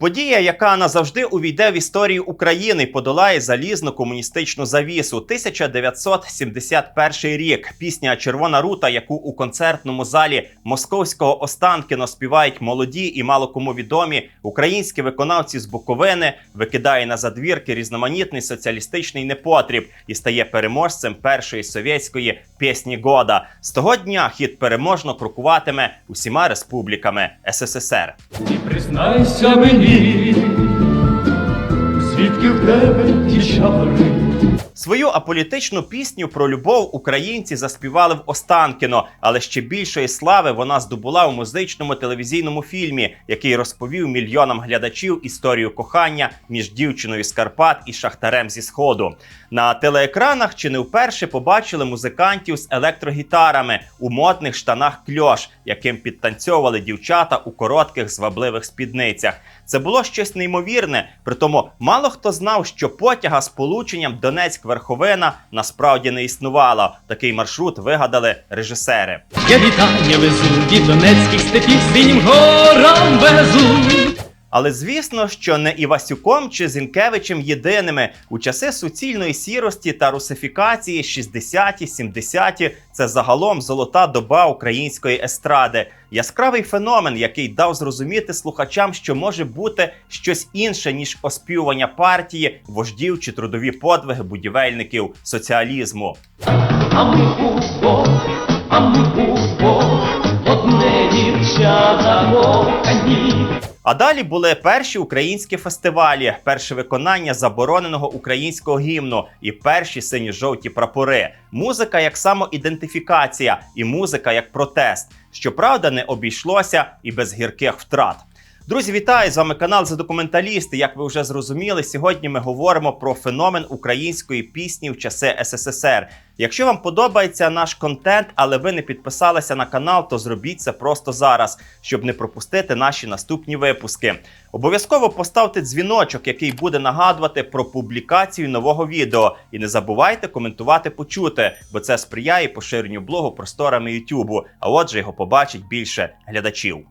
Подія, яка назавжди увійде в історію України, подолає залізну комуністичну завісу. 1971 рік. Пісня Червона рута, яку у концертному залі московського Останкіно співають молоді і мало кому відомі українські виконавці з Буковини, викидає на задвірки різноманітний соціалістичний непотріб і стає переможцем першої совєтської пісні года. З того дня хіт переможно крокуватиме усіма республіками СССР. І признайся мені, звідки в тебе ті чари? Свою аполітичну пісню про любов українці заспівали в Останкіно, але ще більшої слави вона здобула у музичному телевізійному фільмі, який розповів мільйонам глядачів історію кохання між дівчиною з Карпат і шахтарем зі сходу. На телеекранах чи не вперше побачили музикантів з електрогітарами у модних штанах кльош, яким підтанцьовували дівчата у коротких звабливих спідницях. Це було щось неймовірне. Притому мало хто знав, що потяга з полученням Донецьк-Верховина насправді не існувала. Такий маршрут вигадали режисери. Я вітання везу від донецьких степів синім горам везу. Але звісно, що не Івасюком чи Зінкевичем єдиними у часи суцільної сірості та русифікації 60-ті, 70-ті – це загалом золота доба української естради. Яскравий феномен, який дав зрозуміти слухачам, що може бути щось інше ніж оспівування партії, вождів чи трудові подвиги будівельників соціалізму. А ми у А далі були перші українські фестивалі, перше виконання забороненого українського гімну і перші синьо-жовті прапори. Музика як самоідентифікація і музика як протест. Щоправда, не обійшлося і без гірких втрат. Друзі, вітаю! З вами канал за документалісти. Як ви вже зрозуміли, сьогодні ми говоримо про феномен української пісні в часи СССР. Якщо вам подобається наш контент, але ви не підписалися на канал, то зробіть це просто зараз, щоб не пропустити наші наступні випуски. Обов'язково поставте дзвіночок, який буде нагадувати про публікацію нового відео. І не забувайте коментувати почути, бо це сприяє поширенню блогу просторами Ютубу. А отже, його побачить більше глядачів.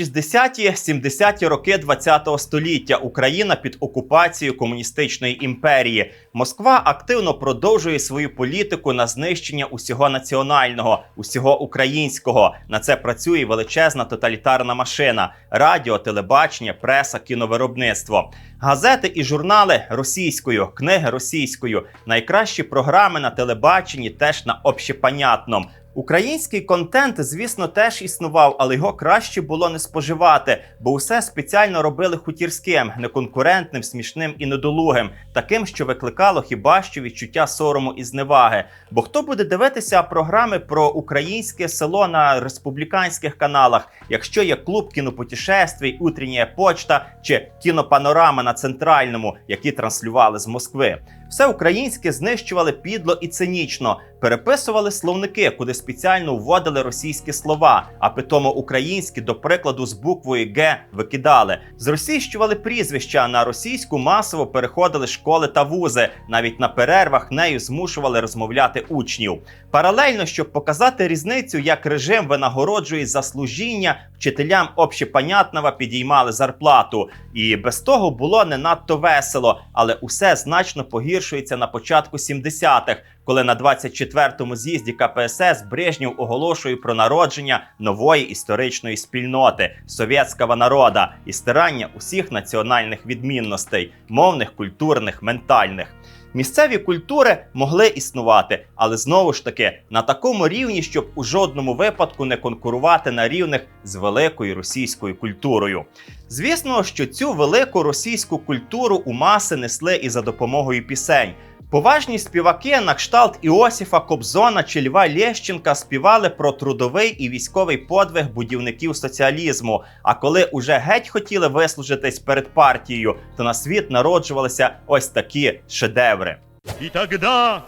60-ті, 70-ті роки 20-го століття Україна під окупацією комуністичної імперії. Москва активно продовжує свою політику на знищення усього національного, усього українського. На це працює величезна тоталітарна машина: радіо, телебачення, преса, кіновиробництво. Газети і журнали російською, книги російською, найкращі програми на телебаченні теж на общепонятном. Український контент, звісно, теж існував, але його краще було не споживати, бо усе спеціально робили хутірським, неконкурентним, смішним і недолугим, таким, що викликало хіба що відчуття сорому і зневаги. Бо хто буде дивитися програми про українське село на республіканських каналах, якщо є клуб кінопутешествій, утріння почта чи кінопанорама на центральному, які транслювали з Москви? Все українське знищували підло і цинічно, переписували словники, куди спеціально вводили російські слова, а питомо українські, до прикладу, з буквою Г викидали. Зросійщували прізвища а на російську масово переходили школи та вузи. Навіть на перервах нею змушували розмовляти учнів. Паралельно, щоб показати різницю, як режим винагороджує за служіння, вчителям общепонятного підіймали зарплату. І без того було не надто весело, але усе значно погіршується на початку 70-х, коли на 24-му з'їзді КПСС Брежнєв оголошує про народження нової історичної спільноти совєтського народа і стирання усіх національних відмінностей мовних, культурних, ментальних. Місцеві культури могли існувати, але знову ж таки на такому рівні, щоб у жодному випадку не конкурувати на рівних з великою російською культурою. Звісно, що цю велику російську культуру у маси несли і за допомогою пісень. Поважні співаки на кшталт Іосіфа Кобзона чи Льва Лєщенка співали про трудовий і військовий подвиг будівників соціалізму. А коли уже геть хотіли вислужитись перед партією, то на світ народжувалися ось такі шедеври. И тогда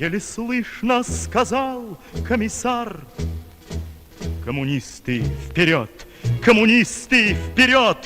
еле слышно сказал комиссар Коммунисты вперед! Коммунисты вперед!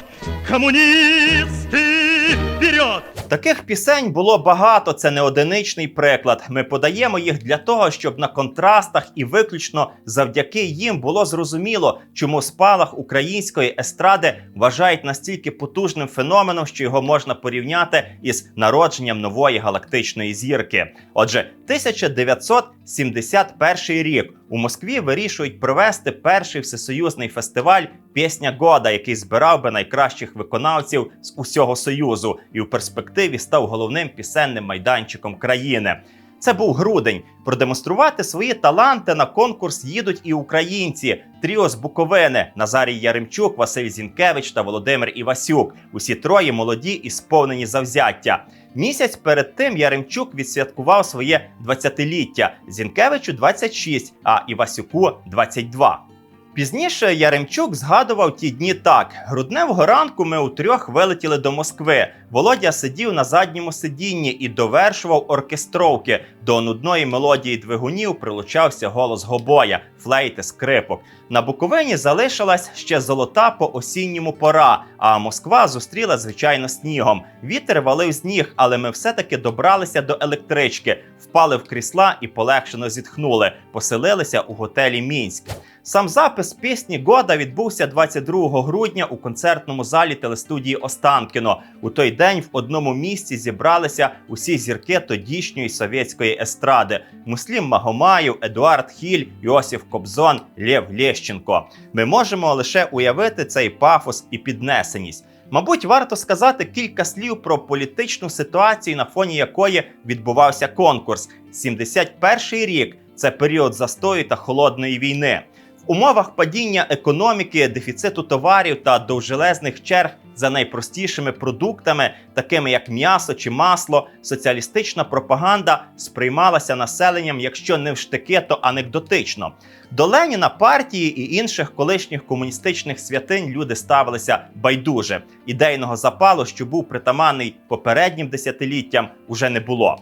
Коммунисты вперед! Таких пісень було багато, це не одиничний приклад. Ми подаємо їх для того, щоб на контрастах і виключно завдяки їм було зрозуміло, чому спалах української естради вважають настільки потужним феноменом, що його можна порівняти із народженням нової галактичної зірки. Отже, 1971 рік у Москві вирішують провести перший всесоюзний фестиваль Пісня Года, який збирав би найкращих виконавців з усього союзу, і в перспективі став головним пісенним майданчиком країни. Це був грудень. Продемонструвати свої таланти на конкурс їдуть і українці. Тріо з Буковини Назарій Яремчук, Василь Зінкевич та Володимир Івасюк. Усі троє молоді і сповнені завзяття. Місяць перед тим Яремчук відсвяткував своє 20-ліття, Зінкевичу 26, а Івасюку 22. Пізніше Яремчук згадував ті дні так: грудневого ранку ми у трьох вилетіли до Москви. Володя сидів на задньому сидінні і довершував оркестровки. До нудної мелодії двигунів прилучався голос гобоя, флейти, скрипок. На Буковині залишилась ще золота по осінньому пора, а Москва зустріла звичайно снігом. Вітер валив сніг, але ми все-таки добралися до електрички, впали в крісла і полегшено зітхнули. Поселилися у готелі Мінськ. Сам запис пісні Года відбувся 22 грудня у концертному залі телестудії Останкіно. У той день в одному місці зібралися усі зірки тодішньої совєтської естради: Муслім Магомаєв, Едуард Хіль, Йосиф Кобзон, Лєв Лєщенко. Ми можемо лише уявити цей пафос і піднесеність. Мабуть, варто сказати кілька слів про політичну ситуацію, на фоні якої відбувався конкурс. 71 рік це період застою та холодної війни. В умовах падіння економіки, дефіциту товарів та довжелезних черг за найпростішими продуктами, такими як м'ясо чи масло, соціалістична пропаганда сприймалася населенням, якщо не в то анекдотично. До Леніна партії і інших колишніх комуністичних святинь люди ставилися байдуже. Ідейного запалу, що був притаманний попереднім десятиліттям, уже не було.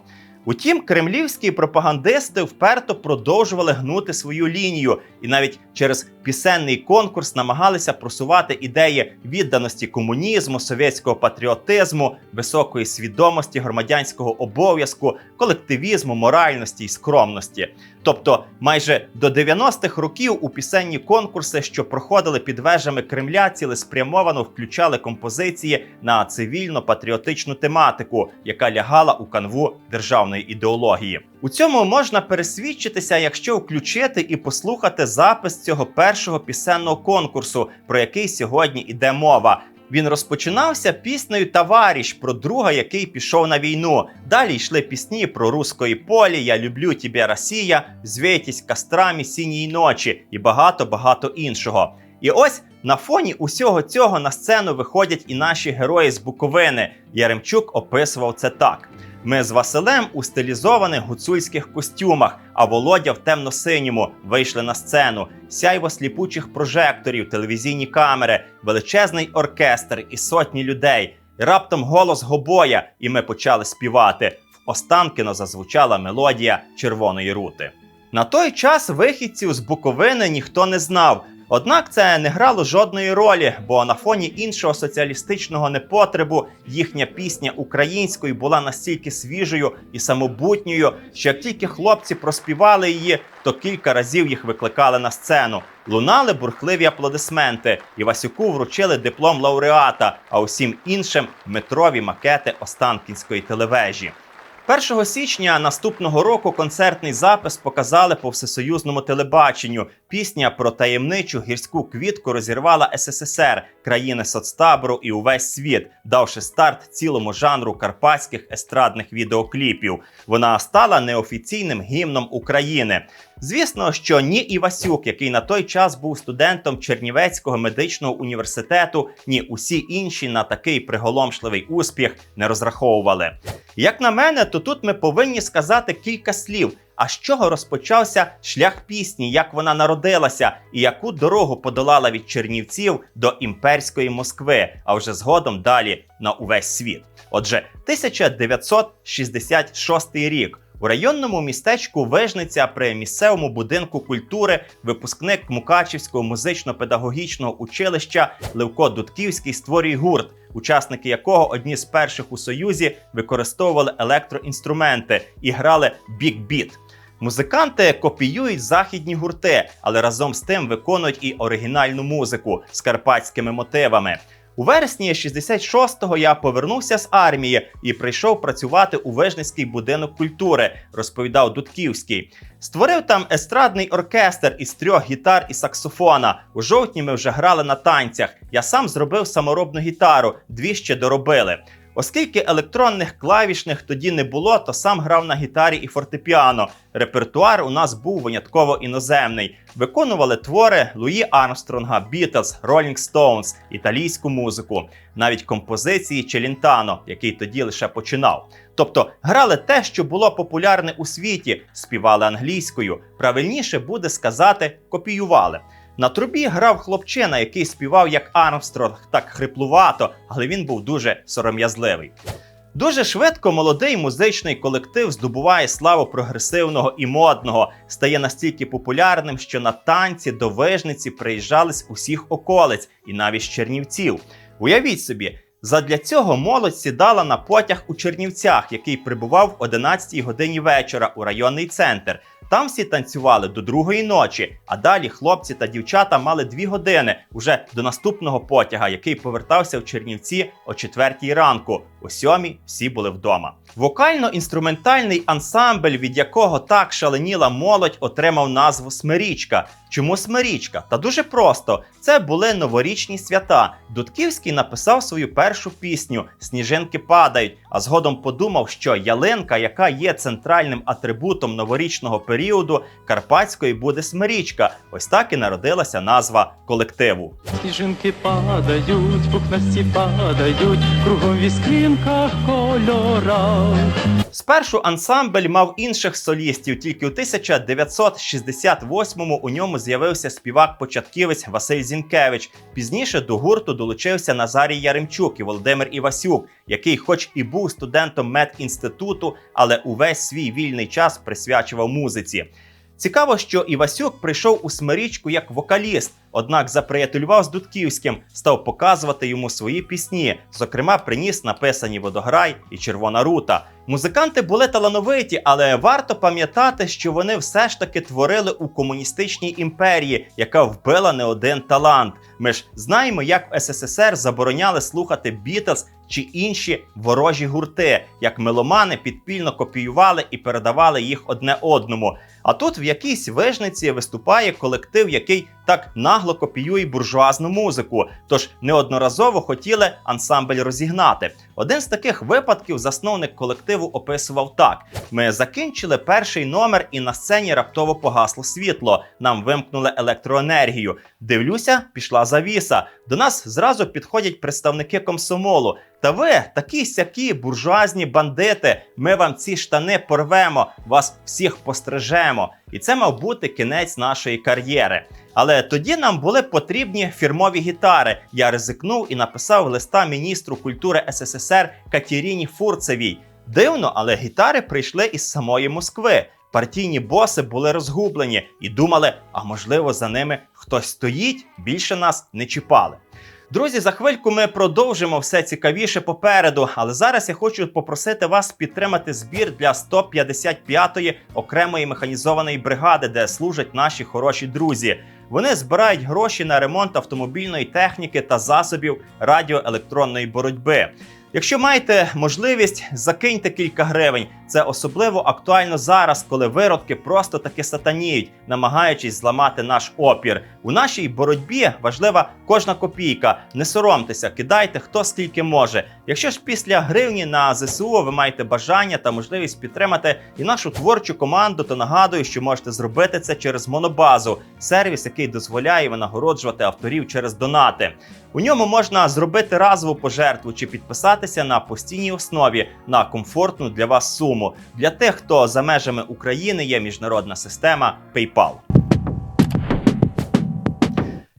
Утім, кремлівські пропагандисти вперто продовжували гнути свою лінію і навіть через пісенний конкурс намагалися просувати ідеї відданості комунізму, совєтського патріотизму, високої свідомості громадянського обов'язку, колективізму, моральності і скромності. Тобто, майже до 90-х років у пісенні конкурси, що проходили під вежами Кремля, цілеспрямовано включали композиції на цивільно-патріотичну тематику, яка лягала у канву державної ідеології. У цьому можна пересвідчитися, якщо включити і послухати запис цього першого пісенного конкурсу, про який сьогодні іде мова. Він розпочинався піснею Таваріш про друга, який пішов на війну. Далі йшли пісні про руської полі, Я люблю тебе, Росія, Звєтісь кострами синьої ночі і багато багато іншого. І ось на фоні усього цього на сцену виходять і наші герої з Буковини. Яремчук описував це так. Ми з Василем у стилізованих гуцульських костюмах, а Володя в темно-синьому вийшли на сцену. Сяйво сліпучих прожекторів, телевізійні камери, величезний оркестр і сотні людей. Раптом голос гобоя, і ми почали співати. В Останкіно зазвучала мелодія червоної рути. На той час вихідців з Буковини ніхто не знав. Однак це не грало жодної ролі, бо на фоні іншого соціалістичного непотребу їхня пісня українською була настільки свіжою і самобутньою, що як тільки хлопці проспівали її, то кілька разів їх викликали на сцену. Лунали бурхливі аплодисменти, і Васюку вручили диплом лауреата, а усім іншим метрові макети Останкінської телевежі. 1 січня наступного року концертний запис показали по всесоюзному телебаченню. Пісня про таємничу гірську квітку розірвала СССР, країни соцтабору і увесь світ, давши старт цілому жанру карпатських естрадних відеокліпів. Вона стала неофіційним гімном України. Звісно, що ні Івасюк, який на той час був студентом Чернівецького медичного університету, ні усі інші на такий приголомшливий успіх не розраховували. Як на мене, то тут ми повинні сказати кілька слів. А з чого розпочався шлях пісні, як вона народилася, і яку дорогу подолала від Чернівців до імперської Москви, а вже згодом далі на увесь світ. Отже, 1966 рік. У районному містечку Вижниця при місцевому будинку культури випускник Мукачівського музично-педагогічного училища Левко Дудківський створює гурт. учасники якого одні з перших у Союзі використовували електроінструменти і грали бік-біт. Музиканти копіюють західні гурти, але разом з тим виконують і оригінальну музику з карпатськими мотивами. У вересні 66-го я повернувся з армії і прийшов працювати у Вижницький будинок культури, розповідав Дудківський. Створив там естрадний оркестр із трьох гітар і саксофона. У жовтні ми вже грали на танцях. Я сам зробив саморобну гітару, дві ще доробили. Оскільки електронних клавішних тоді не було, то сам грав на гітарі і фортепіано. Репертуар у нас був винятково іноземний. Виконували твори Луї Армстронга, Бітлз, Ролінг Стоунс, італійську музику, навіть композиції Челінтано, який тоді лише починав. Тобто грали те, що було популярне у світі, співали англійською. Правильніше буде сказати, копіювали. На трубі грав хлопчина, який співав як Армстронг, так хриплувато, але він був дуже сором'язливий. Дуже швидко молодий музичний колектив здобуває славу прогресивного і модного, стає настільки популярним, що на танці до вижниці приїжджали з усіх околиць і навіть з Чернівців. Уявіть собі, задля цього молодь сідала на потяг у Чернівцях, який прибував о 11 годині вечора у районний центр. Там всі танцювали до другої ночі, а далі хлопці та дівчата мали дві години уже до наступного потяга, який повертався в Чернівці о четвертій ранку. О сьомій всі були вдома. Вокально-інструментальний ансамбль, від якого так шаленіла молодь, отримав назву Смирічка. Чому Смирічка? Та дуже просто. Це були новорічні свята. Дудківський написав свою першу пісню Сніжинки падають, а згодом подумав, що ялинка, яка є центральним атрибутом новорічного періоду, карпатської буде Смирічка. Ось так і народилася назва колективу. Сніжинки падають, пухнасті падають, кругом в іскринках кольора. Спершу ансамбль мав інших солістів, тільки у 1968-му у ньому з'явився співак-початківець Василь Зінкевич. Пізніше до гурту долучився Назарій Яремчук і Володимир Івасюк, який, хоч і був студентом медінституту, але увесь свій вільний час присвячував музиці. Цікаво, що Івасюк прийшов у Смирічку як вокаліст, однак заприятелював з Дудківським, став показувати йому свої пісні. Зокрема, приніс написані водограй і червона рута. Музиканти були талановиті, але варто пам'ятати, що вони все ж таки творили у комуністичній імперії, яка вбила не один талант. Ми ж знаємо, як в СССР забороняли слухати Бітлз чи інші ворожі гурти, як меломани підпільно копіювали і передавали їх одне одному. А тут в якійсь вижниці виступає колектив, який так нагло копіює буржуазну музику. Тож неодноразово хотіли ансамбль розігнати. Один з таких випадків засновник колективу описував так: ми закінчили перший номер, і на сцені раптово погасло світло. Нам вимкнули електроенергію. Дивлюся, пішла завіса. До нас зразу підходять представники комсомолу. Та ви такі сякі буржуазні бандити. Ми вам ці штани порвемо, вас всіх пострижемо. І це мав бути кінець нашої кар'єри. Але тоді нам були потрібні фірмові гітари. Я ризикнув і написав листа міністру культури СССР Катеріні Фурцевій. Дивно, але гітари прийшли із самої Москви. Партійні боси були розгублені і думали, а можливо, за ними хтось стоїть, більше нас не чіпали. Друзі, за хвильку ми продовжимо все цікавіше попереду, але зараз я хочу попросити вас підтримати збір для 155-ї окремої механізованої бригади, де служать наші хороші друзі. Вони збирають гроші на ремонт автомобільної техніки та засобів радіоелектронної боротьби. Якщо маєте можливість, закиньте кілька гривень. Це особливо актуально зараз, коли виродки просто таки сатаніють, намагаючись зламати наш опір. У нашій боротьбі важлива кожна копійка. Не соромтеся, кидайте хто скільки може. Якщо ж після гривні на ЗСУ ви маєте бажання та можливість підтримати і нашу творчу команду, то нагадую, що можете зробити це через монобазу, сервіс, який дозволяє винагороджувати авторів через донати. У ньому можна зробити разову пожертву чи підписатися на постійній основі на комфортну для вас суму. Для тих, хто за межами України є міжнародна система PayPal.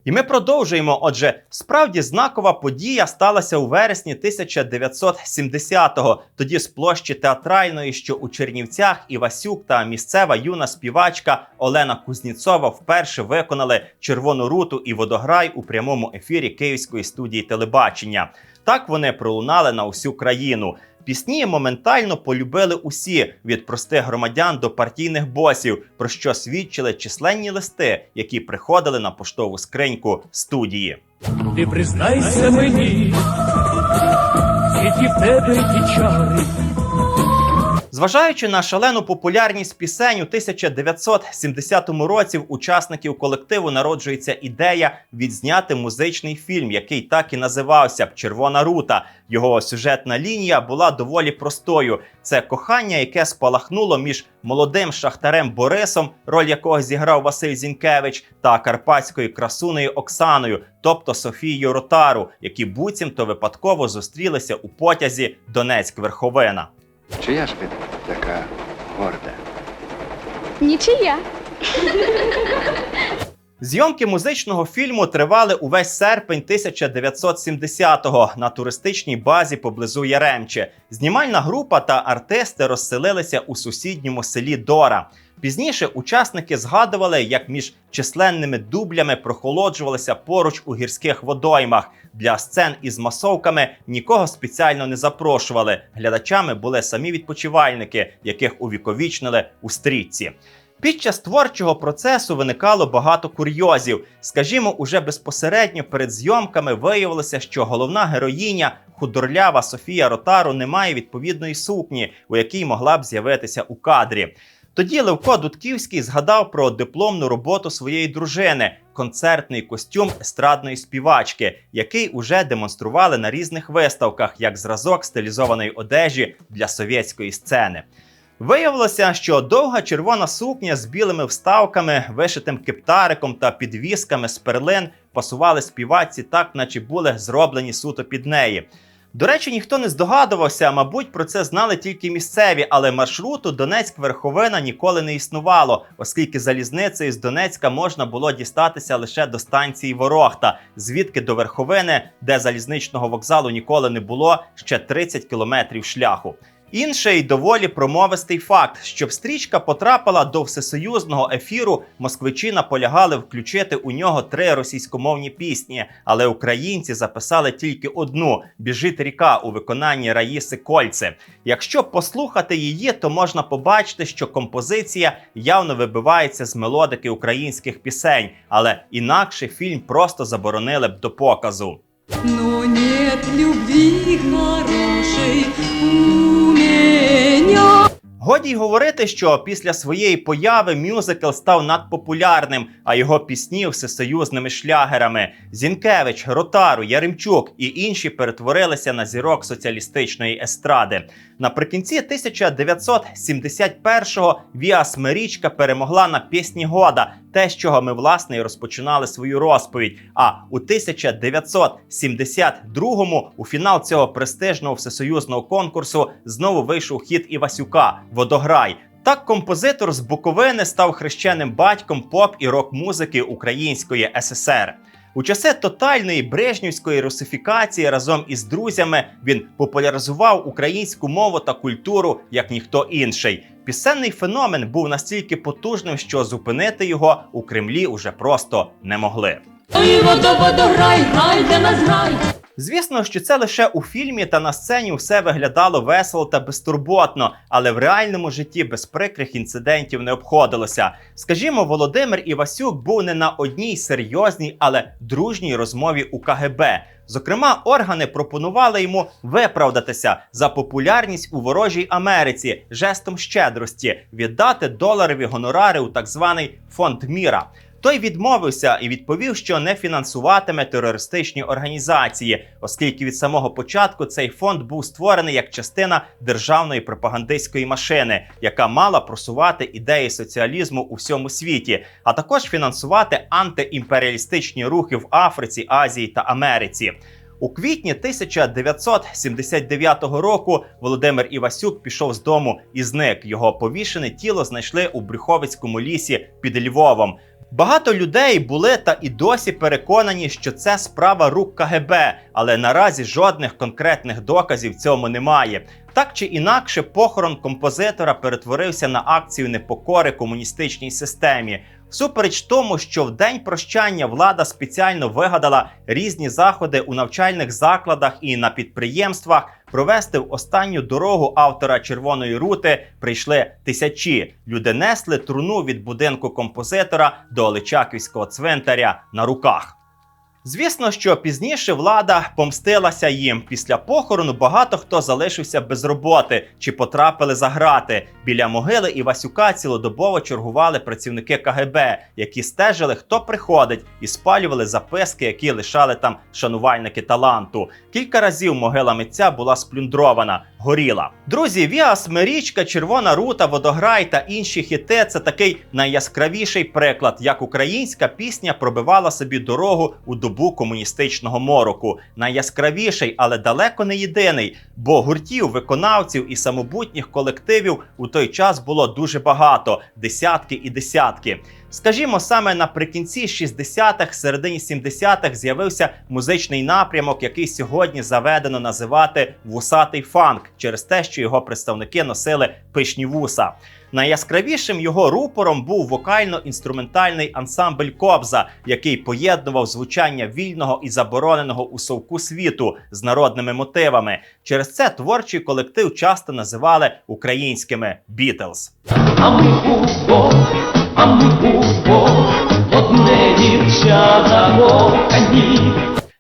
І ми продовжуємо. Отже, справді знакова подія сталася у вересні 1970-го. Тоді з площі театральної, що у Чернівцях, Івасюк та місцева юна співачка Олена Кузніцова вперше виконали червону руту і водограй у прямому ефірі Київської студії телебачення. Так вони пролунали на усю країну. Пісні моментально полюбили усі від простих громадян до партійних босів, про що свідчили численні листи, які приходили на поштову скриньку студії. Ти признайся мені, тебе ті чари. Зважаючи на шалену популярність пісень у 1970 році в учасників колективу народжується ідея відзняти музичний фільм, який так і називався Червона рута. Його сюжетна лінія була доволі простою. Це кохання, яке спалахнуло між молодим шахтарем Борисом, роль якого зіграв Василь Зінкевич, та карпатською красунею Оксаною, тобто Софією Ротару, які буцімто випадково зустрілися у потязі Донецьк-Верховина. Чия ж ви така горда? Нічия. Зйомки музичного фільму тривали увесь серпень 1970-го на туристичній базі поблизу Яремче. Знімальна група та артисти розселилися у сусідньому селі Дора. Пізніше учасники згадували, як між численними дублями прохолоджувалися поруч у гірських водоймах. Для сцен із масовками нікого спеціально не запрошували. Глядачами були самі відпочивальники, яких увіковічнили у стрічці. Під час творчого процесу виникало багато курйозів. Скажімо, уже безпосередньо перед зйомками виявилося, що головна героїня, худорлява Софія Ротару, не має відповідної сукні, у якій могла б з'явитися у кадрі. Тоді Левко Дудківський згадав про дипломну роботу своєї дружини, концертний костюм естрадної співачки, який уже демонстрували на різних виставках як зразок стилізованої одежі для совєтської сцени. Виявилося, що довга червона сукня з білими вставками, вишитим кептариком та підвісками з перлин пасували співачці так, наче були зроблені суто під неї. До речі, ніхто не здогадувався, мабуть, про це знали тільки місцеві, але маршруту Донецьк-Верховина ніколи не існувало, оскільки залізницею з Донецька можна було дістатися лише до станції Ворохта, звідки до Верховини, де залізничного вокзалу ніколи не було, ще 30 кілометрів шляху. Інший доволі промовистий факт, щоб стрічка потрапила до всесоюзного ефіру, москвичі наполягали включити у нього три російськомовні пісні, але українці записали тільки одну Біжить ріка у виконанні Раїси Кольце. Якщо послухати її, то можна побачити, що композиція явно вибивається з мелодики українських пісень, але інакше фільм просто заборонили б до показу. Но нет любви хорошей. Годі й говорити, що після своєї появи мюзикл став надпопулярним, а його пісні всесоюзними шлягерами. Зінкевич, Ротару, Яремчук і інші перетворилися на зірок соціалістичної естради. Наприкінці 1971-го Віа Смирічка перемогла на пісні Года, те, з чого ми власне і розпочинали свою розповідь. А у 1972-му у фінал цього престижного всесоюзного конкурсу знову вийшов хід Івасюка Водограй. Так композитор з Буковини став хрещеним батьком поп і рок-музики Української ССР. У часи тотальної брежнівської русифікації разом із друзями він популяризував українську мову та культуру як ніхто інший. Пісенний феномен був настільки потужним, що зупинити його у Кремлі уже просто не могли. Ой, водо, водограй, грай, для нас грай. Звісно, що це лише у фільмі та на сцені все виглядало весело та безтурботно, але в реальному житті без прикрих інцидентів не обходилося. Скажімо, Володимир Івасюк був не на одній серйозній, але дружній розмові у КГБ. Зокрема, органи пропонували йому виправдатися за популярність у ворожій Америці жестом щедрості, віддати доларові гонорари у так званий фонд міра. Той відмовився і відповів, що не фінансуватиме терористичні організації, оскільки від самого початку цей фонд був створений як частина державної пропагандистської машини, яка мала просувати ідеї соціалізму у всьому світі, а також фінансувати антиімперіалістичні рухи в Африці, Азії та Америці. У квітні 1979 року Володимир Івасюк пішов з дому і зник. Його повішене тіло знайшли у Брюховицькому лісі під Львовом. Багато людей були та і досі переконані, що це справа рук КГБ, але наразі жодних конкретних доказів цьому немає. Так чи інакше, похорон композитора перетворився на акцію непокори комуністичній системі. Всупереч тому, що в день прощання влада спеціально вигадала різні заходи у навчальних закладах і на підприємствах. Провести в останню дорогу автора червоної рути прийшли тисячі. Люди несли труну від будинку композитора до Оличаківського цвинтаря на руках. Звісно, що пізніше влада помстилася їм. Після похорону багато хто залишився без роботи чи потрапили за грати. Біля могили Івасюка цілодобово чергували працівники КГБ, які стежили, хто приходить, і спалювали записки, які лишали там шанувальники таланту. Кілька разів могила митця була сплюндрована, горіла. Друзі, Віас, Мерічка, Червона Рута, Водограй та інші хіти це такий найяскравіший приклад, як українська пісня пробивала собі дорогу у добу комуністичного мороку. Найяскравіший, але далеко не єдиний, бо гуртів, виконавців і самобутніх колективів у той час було дуже багато десятки і десятки. Скажімо, саме наприкінці 60-х, середині 70-х з'явився музичний напрямок, який сьогодні заведено називати вусатий фанк, через те, що його представники носили пишні вуса. Найяскравішим його рупором був вокально-інструментальний ансамбль Кобза, який поєднував звучання вільного і забороненого у совку світу з народними мотивами. Через це творчий колектив часто називали українськими Бітлз. А одне дівчата кохані.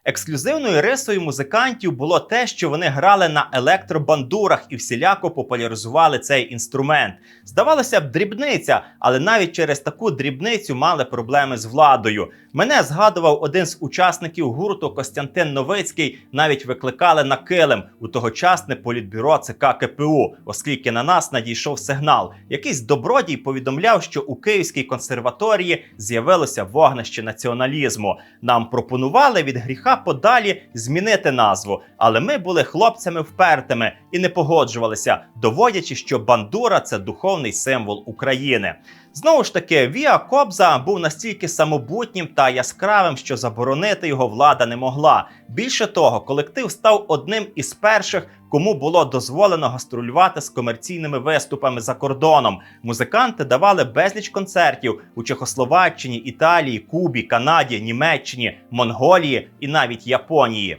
Ексклюзивною рисою музикантів було те, що вони грали на електробандурах і всіляко популяризували цей інструмент. Здавалося б, дрібниця, але навіть через таку дрібницю мали проблеми з владою. Мене згадував один з учасників гурту Костянтин Новицький. Навіть викликали на килим у тогочасне політбюро ЦК КПУ, оскільки на нас надійшов сигнал. Якийсь добродій повідомляв, що у Київській консерваторії з'явилося вогнище націоналізму. Нам пропонували від гріха подалі змінити назву, але ми були хлопцями впертими і не погоджувалися, доводячи, що бандура це духовний символ України. Знову ж таки, Віа Кобза був настільки самобутнім та яскравим, що заборонити його влада не могла. Більше того, колектив став одним із перших, кому було дозволено гастролювати з комерційними виступами за кордоном. Музиканти давали безліч концертів у Чехословаччині, Італії, Кубі, Канаді, Німеччині, Монголії і навіть Японії.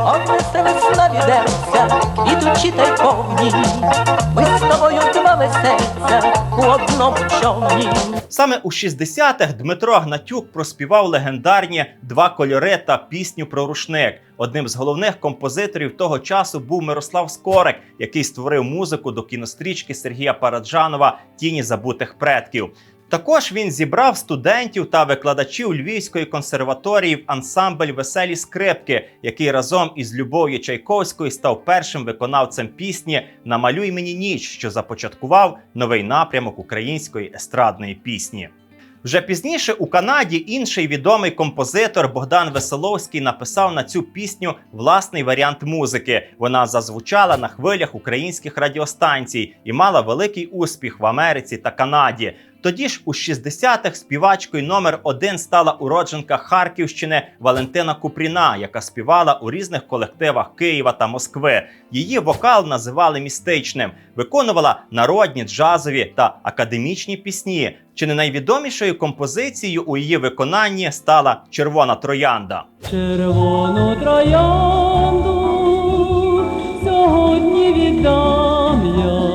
Однесе весна відеться, ідучи та й повні. Ми з тобою два веселця у одному човні. Саме у 60-х Дмитро Гнатюк проспівав легендарні два кольори та пісню про рушник. Одним з головних композиторів того часу був Мирослав Скорик, який створив музику до кінострічки Сергія Параджанова Тіні забутих предків. Також він зібрав студентів та викладачів Львівської консерваторії в ансамбль Веселі скрипки, який разом із Любов'ю Чайковською став першим виконавцем пісні Намалюй мені ніч, що започаткував новий напрямок української естрадної пісні. Вже пізніше у Канаді інший відомий композитор Богдан Веселовський написав на цю пісню власний варіант музики. Вона зазвучала на хвилях українських радіостанцій і мала великий успіх в Америці та Канаді. Тоді ж у 60-х співачкою номер один стала уродженка Харківщини Валентина Купріна, яка співала у різних колективах Києва та Москви. Її вокал називали містичним, виконувала народні, джазові та академічні пісні. Чи не найвідомішою композицією у її виконанні стала Червона троянда? Червону троянду сьогодні віддам я.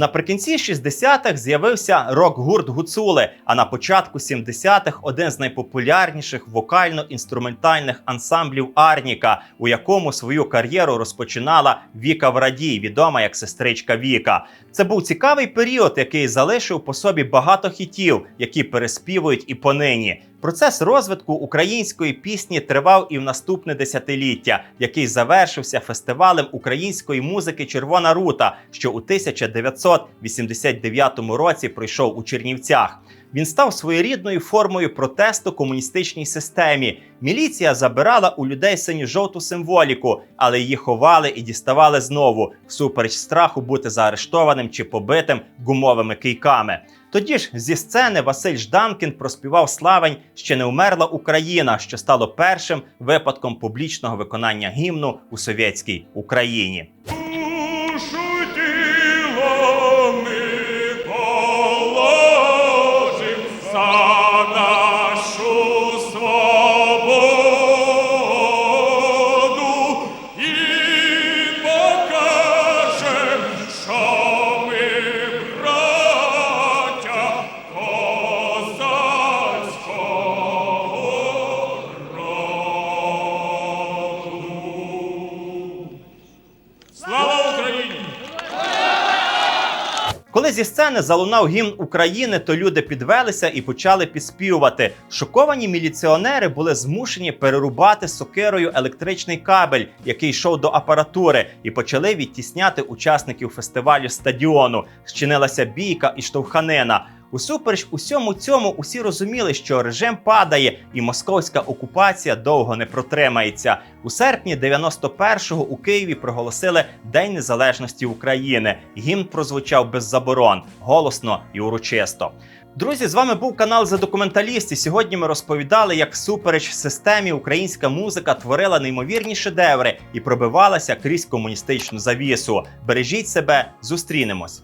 Наприкінці 60-х з'явився рок-гурт Гуцули, а на початку 70-х один з найпопулярніших вокально-інструментальних ансамблів Арніка, у якому свою кар'єру розпочинала Віка Врадій, відома як сестричка Віка. Це був цікавий період, який залишив по собі багато хітів, які переспівують і понині. Процес розвитку української пісні тривав і в наступне десятиліття, який завершився фестивалем української музики Червона рута, що у 1989 році пройшов у Чернівцях. Він став своєрідною формою протесту комуністичній системі. Міліція забирала у людей синьо-жовту символіку, але її ховали і діставали знову, всупереч страху бути заарештованим чи побитим гумовими кийками. Тоді ж зі сцени Василь Жданкін проспівав славень ще не вмерла Україна, що стало першим випадком публічного виконання гімну у совєтській Україні. Зі сцени залунав гімн України, то люди підвелися і почали підспівувати. Шоковані міліціонери були змушені перерубати сокирою електричний кабель, який йшов до апаратури, і почали відтісняти учасників фестивалю стадіону. Щинилася бійка і штовханина. Усупереч усьому цьому усі розуміли, що режим падає і московська окупація довго не протримається. У серпні 91-го у Києві проголосили День Незалежності України. Гімн прозвучав без заборон, голосно і урочисто. Друзі, з вами був канал за документаліст. І сьогодні ми розповідали, як супереч системі українська музика творила неймовірні шедеври і пробивалася крізь комуністичну завісу. Бережіть себе, зустрінемось.